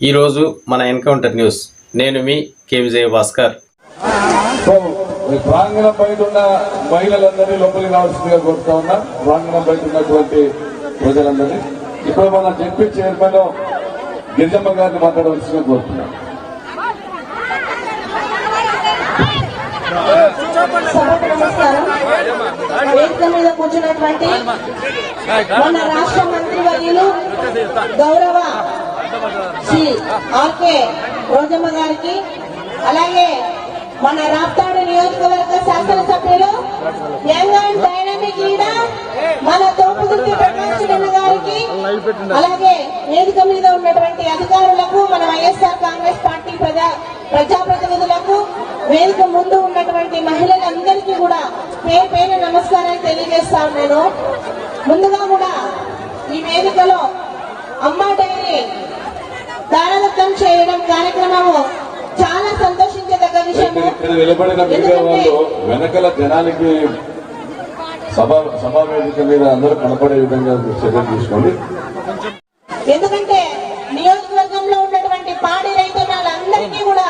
ఈరోజు మన encounter news. నేను మీ కె విజయ భాస్కర్ ప్రాంగణం బయట ఉన్న మహిళలందరినీ లోపలికి రావాల్సిందిగా కోరుతా ఉన్నా. ప్రాంగణం బయట ఉన్నటువంటి ప్రజలందరినీ. ఇప్పుడు మన జడ్పీ చైర్మన్ గిరిజమ్మ గారిని మాట్లాడవలసిందిగా కోరుతున్నాం. సభకు నమస్కారం వేదిక మీద కూర్చున్నటువంటి మన రాష్ట్ర మంత్రి వర్యులు గౌరవ శ్రీ ఆర్కే రోజమ్మ గారికి అలాగే మన రాప్తాడు నియోజకవర్గ శాసనసభ్యులు యంగ్ అండ్ డైనమిక్ లీడర్ మన తోపుదుర్తి ప్రకాష్ గారికి అలాగే వేదిక మీద ఉన్నటువంటి అధికారులకు మన వైఎస్ఆర్ కాంగ్రెస్ పార్టీ ప్రజా ప్రజాప్రతినిధులకు వేదిక ముందు ఉన్నటువంటి మహిళలందరికీ కూడా పేరు పేరు నమస్కారాలు తెలియజేస్తా ఉన్నాను. ముందుగా కూడా ఈ వేదికలో అమ్మా డైరీ దానదత్తం చేయడం కార్యక్రమము చాలా సంతోషించదగ్గ విషయము. వెనకల జనానికి సభ సమావేశం మీద అందరూ కనపడే విధంగా చర్యలు తీసుకోండి. ఎందుకంటే నియోజకవర్గంలో ఉన్నటువంటి పాడి రైతులందరికీ కూడా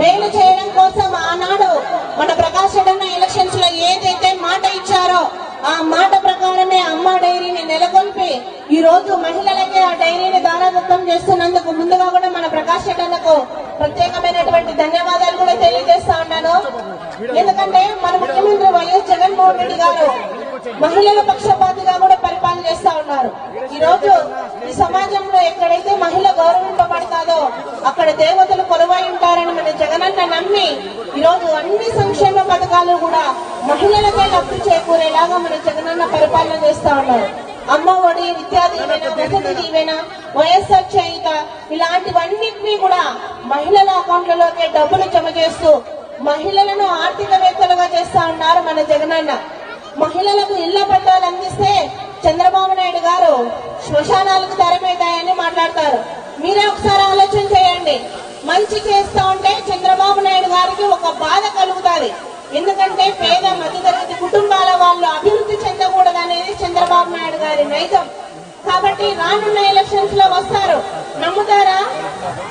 మేలు చేయడం కోసం ఆనాడు మన ప్రకాశ్ రెడ్డి ఎలక్షన్స్లో ఏదైతే మాట ఇచ్చారో ఆ మాట ప్రకారమే అమ్మ డైరీని నెలకొల్పి ఈ రోజు మహిళలకే ఆ డైరీని దానదత్తం చేస్తున్నందుకు ముందుగా కూడా మన ప్రకాష్ అన్నకు ప్రత్యేకమైనటువంటి ధన్యవాదాలు కూడా తెలియజేస్తా ఉన్నాను. ఎందుకంటే మన ముఖ్యమంత్రి వైఎస్ జగన్మోహన్ రెడ్డి గారు మహిళల పక్షపాతిగా కూడా పరిపాలన చేస్తా ఉన్నారు. ఈ రోజు ఈ సమాజంలో ఎక్కడైతే మహిళ గౌరవింపబడతాదో అక్కడ దేవతలు కొలువై ఉంటారని మన జగనన్న నమ్మి ఈ రోజు అన్ని సంక్షేమ పథకాలు కూడా మహిళలకే లబ్ధి చేకూరేలాగా మన జగనన్న పరిపాలన చేస్తా ఉన్నారు. అమ్మ ఒడి విద్యా దీవెన వసతి దీవెన వైఎస్ఆర్ చేయుత ఇలాంటివన్నిటినీ కూడా మహిళల అకౌంట్లలోకి డబ్బులు జమ చేస్తూ మహిళలను ఆర్థికవేత్తలుగా చేస్తా ఉన్నారు మన జగనన్న. మహిళలకు ఇళ్ళ పట్టాలు అందిస్తే చంద్రబాబు నాయుడు గారు శ్మశానాలకు తెరమేతాయని మాట్లాడతారు. మీరే ఒకసారి ఆలోచన చేయండి. మంచి చేస్తా ఉంటే చంద్రబాబు నాయుడు గారికి గారి కాబట్టి రానున్న ఎలక్షన్స్లో వస్తారు. నమ్ముతారా?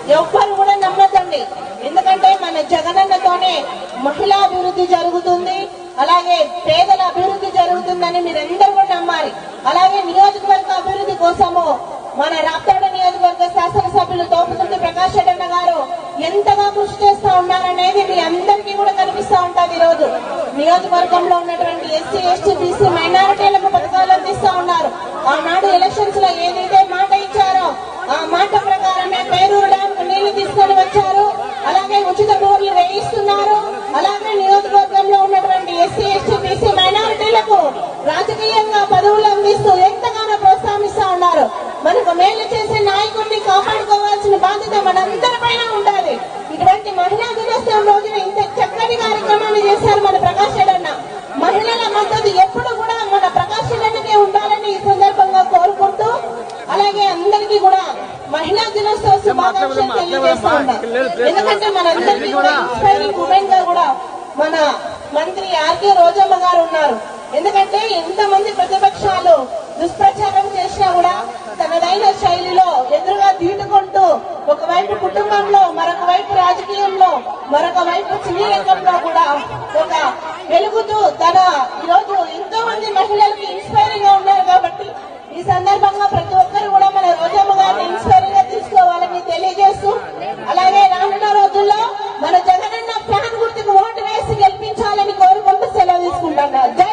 ఎవ్వరు కూడా నమ్మద్దండి. ఎందుకంటే మన జగనన్నతోనే మహిళా అభివృద్ధి జరుగుతుంది. అలాగే పేదల అభివృద్ధి జరుగుతుందని మీరందరూ కూడా నమ్మాలి. అలాగే నియోజకవర్గ అభివృద్ధి కోసము మన రాప్తాడ నియోజకవర్గ శాసనసభ్యులు తోపుతుంటి ప్రకాష్ రెడ్డి గారు ఎంతగా కృషి చేస్తా ఉన్నారనేది మీ అందరికీ కూడా కనిపిస్తా ఉంటుంది ఈ రోజు నియోజకవర్గంలో ఉన్నటువంటి ఎస్సీ ఎస్టీ బీసీ మైనారిటీలకు పథకాలు అందిస్తా ఉన్నారు. ఆనాడు ఎలక్షన్స్లో ఏదైతే మాట ఇచ్చారో ఆ మాట ప్రకారమే పేరూరు డ్యామ్ నీళ్ళు తీసుకొని వచ్చారు. అలాగే ఉచిత బోర్లు వేయిస్తున్నారు. అలాగే నియోజకవర్గంలో ఉన్నటువంటి ఎస్సీ ఎస్టీ బీసీ మైనారిటీలకు రాజకీయంగా పదవులు అందిస్తూ ఎంతగానో ప్రోత్సహిస్తా ఉన్నారు. మనకు మేలు చేసే నాయకుడిని కాపాడుకోవాల్సిన బాధ్యత మనందరూ మహిళా దినోత్సవ శుభాకాంక్షలు తెలియజేస్తా. ఉన్నా ఎందుకంటే మనందరికీ ఇన్స్పైరింగ్ ఉమెన్గా కూడా మన మంత్రి ఆర్కే రోజమ్మ గారు ఉన్నారు. ఎందుకంటే ఎంతమంది ప్రతిపక్షాలు దుష్ప్రచారం చేసినా కూడా తనదైన శైలిలో ఎదురుగా దీటుకుంటూ ఒకవైపు కుటుంబంలో మరొక వైపు రాజకీయంలో మరొక వైపు సినీ రంగంలో కూడా ఒక వెలుగుతూ తన ఈరోజు ఎంతో మంది మహిళలకి ఇన్స్పైరింగ్గా ఉన్నారు కాబట్టి ఈ సందర్భంగా Hosanna.